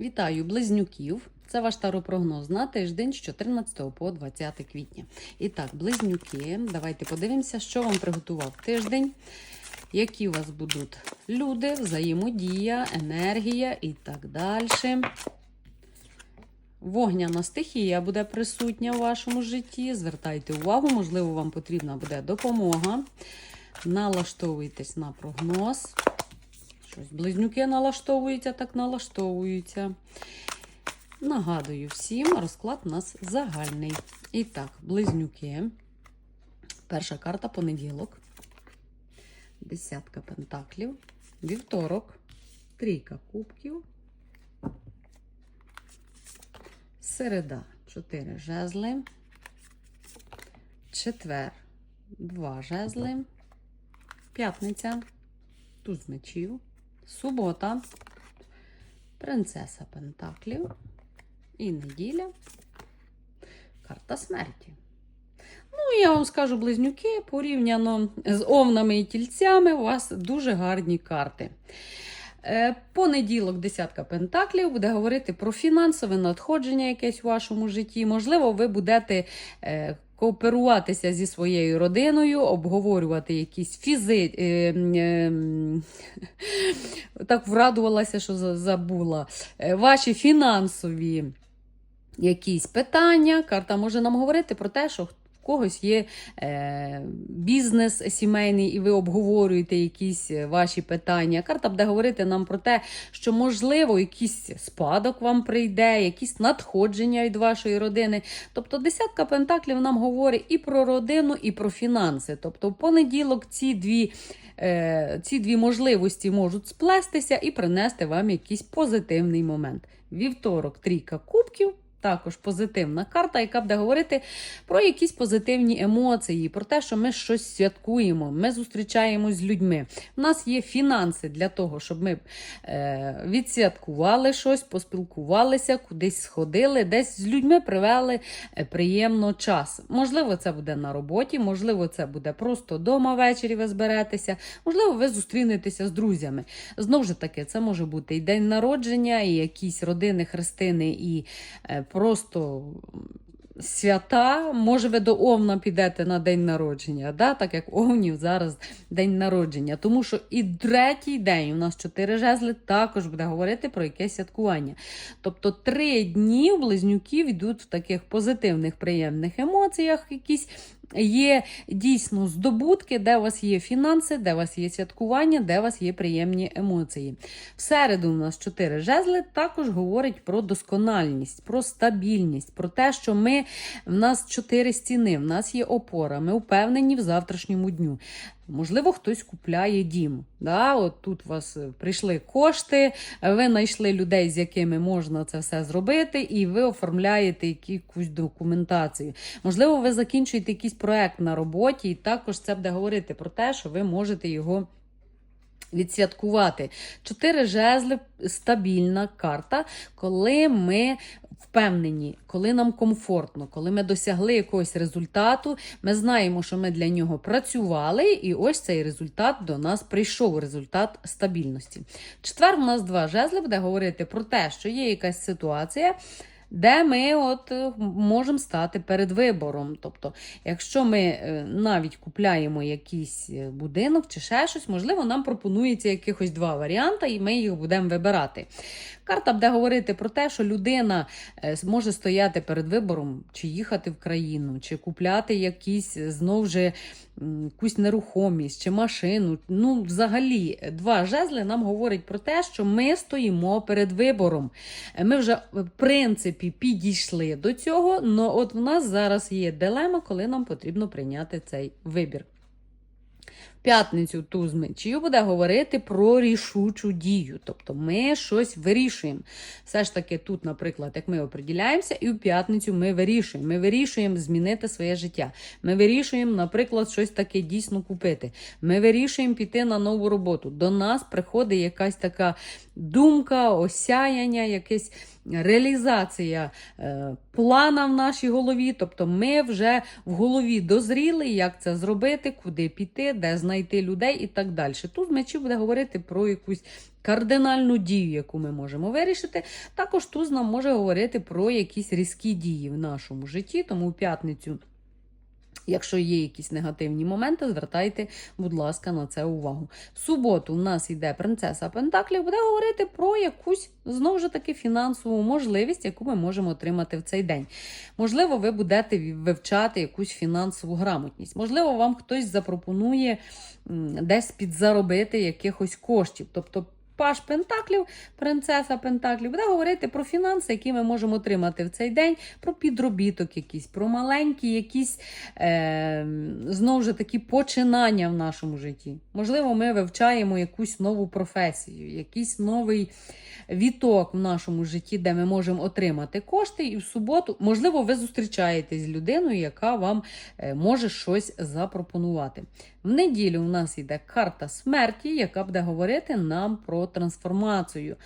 Вітаю близнюків. Це ваш таропрогноз на тиждень з 14 по 20 квітня. І так, близнюки, давайте подивимося, що вам приготував тиждень, які у вас будуть люди, взаємодія, енергія і так далі. Вогняна стихія буде присутня в вашому житті. Звертайте увагу, можливо, вам потрібна буде допомога. Налаштовуйтесь на прогноз. Щось близнюки налаштовуються, так налаштовуються. Нагадую всім, розклад у нас загальний. І так, близнюки. Перша карта понеділок. Десятка пентаклів. Вівторок. Трійка кубків. Середа. Чотири жезли. Четвер. Два жезли. П'ятниця. Туз мечів. Субота. Принцеса Пентаклів. І неділя. Карта смерті. Ну, я вам скажу, близнюки, порівняно з овнами і тільцями, у вас дуже гарні карти. Е, Понеділок, десятка пентаклів, буде говорити про фінансове надходження якесь у вашому житті. Можливо, ви будете е, кооперуватися зі своєю родиною, обговорювати якісь фізи. Е, е, так врадувалася, що забула. Е, Ваші фінансові якісь питання. Карта може нам говорити про те, що в когось є е, бізнес сімейний, і ви обговорюєте якісь е, ваші питання. Карта буде говорити нам про те, що, можливо, якийсь спадок вам прийде, якісь надходження від вашої родини. Тобто, десятка пентаклів нам говорить і про родину, і про фінанси. Тобто, в понеділок ці дві. е, Ці дві можливості можуть сплестися і принести вам якийсь позитивний момент. Вівторок, трійка кубків, також позитивна карта, яка буде говорити про якісь позитивні емоції, про те, що ми щось святкуємо, ми зустрічаємось з людьми. У нас є фінанси для того, щоб ми е, відсвяткували щось, поспілкувалися, кудись сходили, десь з людьми провели е, приємно час. Можливо, це буде на роботі, можливо, це буде просто вдома ввечері ви зберетеся, можливо, ви зустрінетеся з друзями. Знову ж таки, це може бути і день народження, і якісь родини, хрестини, і е, просто свята. Може, ви до Овна підете на день народження, да? так як Овнів зараз день народження. Тому що і третій день у нас чотири жезли також буде говорити про якесь святкування. Тобто три дні близнюків йдуть в таких позитивних, приємних емоціях, якісь є дійсно здобутки, де у вас є фінанси, де у вас є святкування, де у вас є приємні емоції. В середу у нас чотири жезли також говорить про доскональність, про стабільність, про те, що ми в нас чотири стіни, в нас є опора, ми впевнені в завтрашньому дню. Можливо, хтось купляє дім. Да? От тут у вас е, прийшли кошти, ви знайшли людей, з якими можна це все зробити, і ви оформляєте якусь документацію. Можливо, ви закінчуєте якийсь проект на роботі, і також це буде говорити про те, що ви можете його. Відсвяткувати. Чотири жезли стабільна карта, коли ми впевнені, коли нам комфортно, коли ми досягли якогось результату, ми знаємо, що ми для нього працювали, і ось цей результат до нас прийшов, результат стабільності. Четвер у нас два жезли буде говорити про те, що є якась ситуація. Де ми от е, можемо стати перед вибором. Тобто, якщо ми е, навіть купляємо якийсь е, будинок чи ще щось, можливо, нам пропонується якихось два варіанти, і ми їх будемо вибирати. Карта буде говорити про те, що людина може стояти перед вибором, чи їхати в країну, чи купляти якісь е, знов же якусь нерухомість, чи машину. Ну, взагалі, два жезли нам говорять про те, що ми стоїмо перед вибором. Ми вже, в принципі, підійшли до цього, але от в нас зараз є дилема, коли нам потрібно прийняти цей вибір. П'ятницю туз мечів буде говорити про рішучу дію. Тобто ми щось вирішуємо. Все ж таки, тут, наприклад, як ми оприділяємося, і в п'ятницю ми вирішуємо. Ми вирішуємо змінити своє життя. Ми вирішуємо, наприклад, щось таке дійсно купити. Ми вирішуємо піти на нову роботу. До нас приходить якась така думка, осяяння, якесь реалізація е, плана в нашій голові. Тобто ми вже в голові дозріли, як це зробити, куди піти, де знайти людей і так далі. Тут мечі буде говорити про якусь кардинальну дію, яку ми можемо вирішити. Також туз нам може говорити про якісь різкі дії в нашому житті, тому в п'ятницю. Якщо є якісь негативні моменти, звертайте, будь ласка, на це увагу. В суботу у нас йде принцеса Пентаклів, буде говорити про якусь знову ж таки фінансову можливість, яку ми можемо отримати в цей день. Можливо, ви будете вивчати якусь фінансову грамотність. Можливо, вам хтось запропонує десь підзаробити якихось коштів. Тобто Паш Пентаклів, принцеса Пентаклів, буде говорити про фінанси, які ми можемо отримати в цей день, про підробіток якісь, про маленькі якісь е, знову ж таки починання в нашому житті. Можливо, ми вивчаємо якусь нову професію, якийсь новий віток в нашому житті, де ми можемо отримати кошти. І в суботу, можливо, ви зустрічаєтесь з людиною, яка вам е, може щось запропонувати. В неділю у нас йде карта смерті, яка буде говорити нам про трансформацію,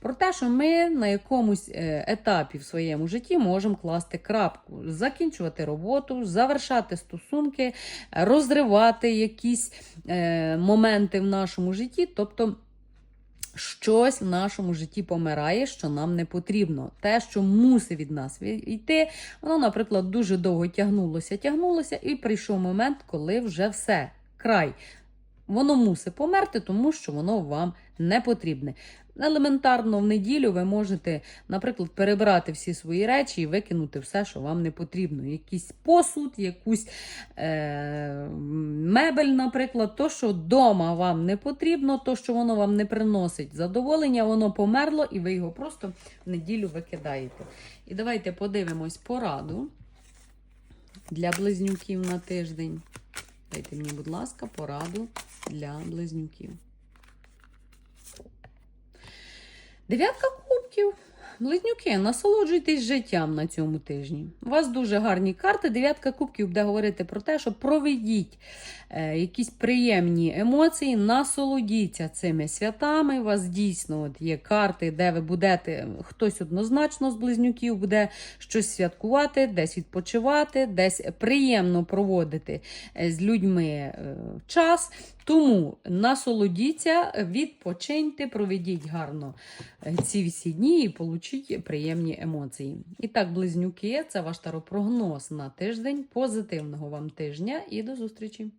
про те, що ми на якомусь е, етапі в своєму житті можемо класти крапку, закінчувати роботу, завершати стосунки, розривати якісь е, моменти в нашому житті. тобто Щось в нашому житті помирає, що нам не потрібно. Те, що мусить від нас йти, воно, наприклад, дуже довго тягнулося, тягнулося, і прийшов момент, коли вже все, край. Воно мусить померти, тому що воно вам не потрібне. Елементарно в неділю ви можете, наприклад, перебрати всі свої речі і викинути все, що вам не потрібно. Якийсь посуд, якусь е- мебель, наприклад, то, що вдома вам не потрібно, то, що воно вам не приносить задоволення, воно померло, і ви його просто в неділю викидаєте. І давайте подивимось пораду для близнюків на тиждень. Дайте мені, будь ласка, пораду для близнюків. Дев'ятка кубків. Близнюки, насолоджуйтесь життям на цьому тижні. У вас дуже гарні карти. Дев'ятка кубків буде говорити про те, що проведіть е, якісь приємні емоції, насолодіться цими святами. У вас дійсно от є карти, де ви будете, хтось однозначно з близнюків буде щось святкувати, десь відпочивати, десь приємно проводити е, з людьми е, час. Тому насолодіться, відпочиньте, проведіть гарно е, ці всі дні і получіть приємні емоції. І так, близнюки, це ваш таропрогноз на тиждень. Позитивного вам тижня і до зустрічі!